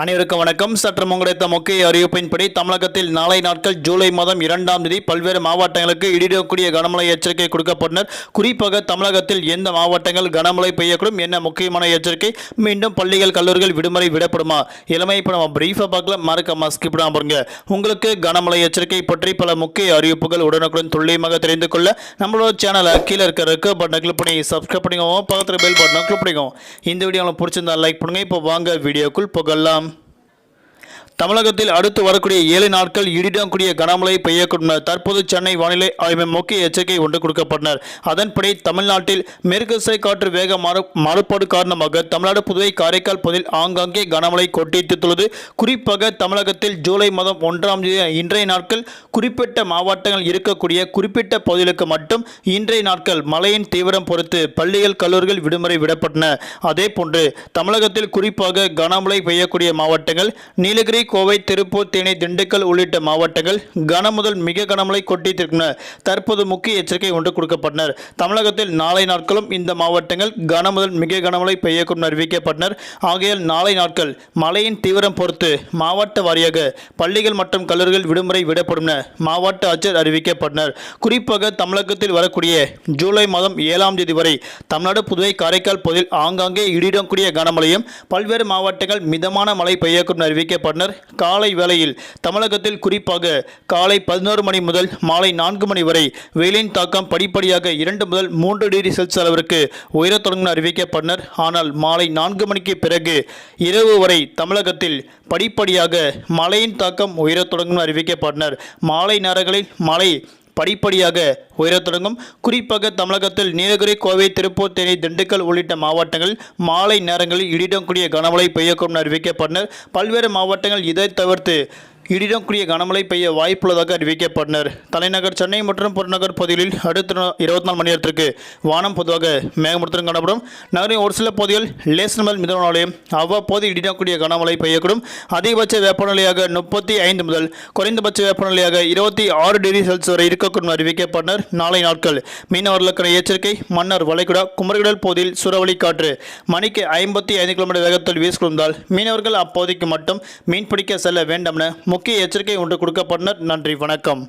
அனைவருக்கும் வணக்கம். சற்று முங்கடைத்த முக்கிய அறிவிப்பின்படி தமிழகத்தில் நாளை நாட்கள் ஜூலை மாதம் இரண்டாம் தேதி பல்வேறு மாவட்டங்களுக்கு இடிடக்கூடிய கனமழை எச்சரிக்கை கொடுக்கப்பட்டனர். குறிப்பாக தமிழகத்தில் எந்த மாவட்டங்கள் கனமழை பெய்யக்கூடும் என்ன முக்கியமான எச்சரிக்கை? மீண்டும் பள்ளிகள் கல்லூரிகள் விடுமுறை விடப்படுமா? இளமை இப்போ நம்ம பிரீஃபாக பார்க்கல. மறக்காம ஸ்கிப் பண்ணாம பாருங்க உங்களுக்கு கனமழை எச்சரிக்கை பற்றி பல முக்கிய அறிவிப்புகள் உடனுக்குடன் துல்லியமாக தெரிந்து கொள்ள நம்மளோட சேனலை கீழே இருக்க இருக்க பட்டனை கிளிக் பண்ணி சப்ஸ்கிரைப் பண்ணிக்கோங்க. பக்கத்தில் பெல் பட்டனை கிளிக் பண்ணிக்கோங்க. இந்த வீடியோ உங்களுக்கு பிடிச்சிருந்தா லைக் பண்ணுங்க. இப்போ வாங்க. வீடியோக்குள் புகழலாம் தமிழகத்தில் அடுத்து வரக்கூடிய ஏழு நாட்கள் இடிடம் கூடிய கனமழை பெய்யக்கூடும். தற்போது சென்னை வானிலை ஆய்வு முக்கிய எச்சரிக்கை ஒன்று கொடுக்கப்பட்டனர். அதன்படி தமிழ்நாட்டில் மேற்கு திசை காற்று வேக மாறுபாடு காரணமாக தமிழ்நாடு புதுவை காரைக்கால் பகுதியில் ஆங்காங்கே கனமழை கொட்டித்துள்ளது குறிப்பாக தமிழகத்தில் ஜூலை மாதம் ஒன்றாம் தேதி இன்றைய நாட்கள் குறிப்பிட்ட மாவட்டங்கள் இருக்கக்கூடிய குறிப்பிட்ட பகுதிகளுக்கு மட்டும் இன்றைய நாட்கள் மழையின் தீவிரம் பொறுத்து பள்ளிகள் கல்லூரிகள் விடுமுறை விடப்பட்டன. அதே போன்று தமிழகத்தில் குறிப்பாக கனமழை பெய்யக்கூடிய மாவட்டங்கள் நீலகிரி கோவை திருப்பூர் தேனி திண்டுக்கல் உள்ளிட்ட மாவட்டங்கள் கனமுதல் மிக கனமழை கொட்டித்திருக்கின்றன தற்போது முக்கிய எச்சரிக்கை ஒன்று கொடுக்கப்பட்டனர். தமிழகத்தில் நாளை நாட்களும் இந்த மாவட்டங்கள் கன முதல் மிக கனமழை பெய்யக்கூடும் அறிவிக்கப்பட்டனர். ஆகையால் நாளை நாட்கள் மழையின் தீவிரம் பொறுத்து மாவட்ட வாரியாக பள்ளிகள் மற்றும் கல்லூரிகள் விடுமுறை விடப்படும் என மாவட்ட ஆட்சியர் அறிவிக்கப்பட்டனர். குறிப்பாக தமிழகத்தில் வரக்கூடிய ஜூலை மாதம் ஏழாம் தேதி வரை தமிழ்நாடு புதுவை காரைக்கால் பகுதியில் ஆங்காங்கே இடிடக்கூடிய கனமழையும் பல்வேறு மாவட்டங்கள் மிதமான மழை பெய்யக்கூடும் அறிவிக்கப்பட்டனர். காலை வேளையில் தமிழகத்தில் குறிப்பாக காலை பதினோரு மணி முதல் மாலை நான்கு மணி வரை வெயிலின் தாக்கம் படிப்படியாக இரண்டு முதல் மூன்று டிகிரி செல்சியஸ் அளவிற்கு உயரத் தொடங்கும் அறிவிக்கப்பட்டனர். ஆனால் மாலை நான்கு மணிக்கு பிறகு இரவு வரை தமிழகத்தில் படிப்படியாக மழையின் தாக்கம் உயரத் தொடங்கும் அறிவிக்கப்பட்டனர். மாலை நேரங்களில் மழை படிப்படியாக உயரத் தொடங்கும். குறிப்பாக தமிழகத்தில் நீலகிரி கோவை திருப்பூர் தேனி திண்டுக்கல் உள்ளிட்ட மாவட்டங்களில் மாலை நேரங்களில் இடிடக்கூடிய கனமழை பெய்யக்கூடும் என அறிவிக்கப்பட்டனர். பல்வேறு மாவட்டங்கள் இதை தவிர்த்து இடிடக்கூடிய கனமழை பெய்ய வாய்ப்புள்ளதாக அறிவிக்கப்பட்டனர். தலைநகர் சென்னை மற்றும் புறநகர் பகுதிகளில் அடுத்த இருபத்தி நாலு மணி நேரத்திற்கு வானம் பொதுவாக மேகமூட்டத்துடன் காணப்படும். நகரின் ஒரு சில பகுதிகள் லேசர் முதல் மிதமானாலையும் அவ்வப்போது இடிடக்கூடிய கனமழை பெய்யக்கூடும். அதிகபட்ச வெப்பநிலையாக முப்பத்தி ஐந்து முதல் குறைந்தபட்ச வெப்பநிலையாக இருபத்தி ஆறு டிகிரி செல்சியஸ் வரை இருக்கக்கூடும் அறிவிக்கப்பட்டனர். நாளை நாட்கள் மீனவர்களுக்கான எச்சரிக்கை மன்னர் வளைகுடா குமரிகடல் பகுதியில் சூறாவளி காற்று மணிக்கு ஐம்பத்தி ஐந்து கிலோமீட்டர் வேகத்தில் வீசிக்கொண்டால் மீனவர்கள் அப்போதைக்கு மட்டும் மீன்பிடிக்க செல்ல வேண்டாம் என முக்கிய எச்சரிக்கை ஒன்று கொடுக்கப்பட்டனர். நன்றி வணக்கம்.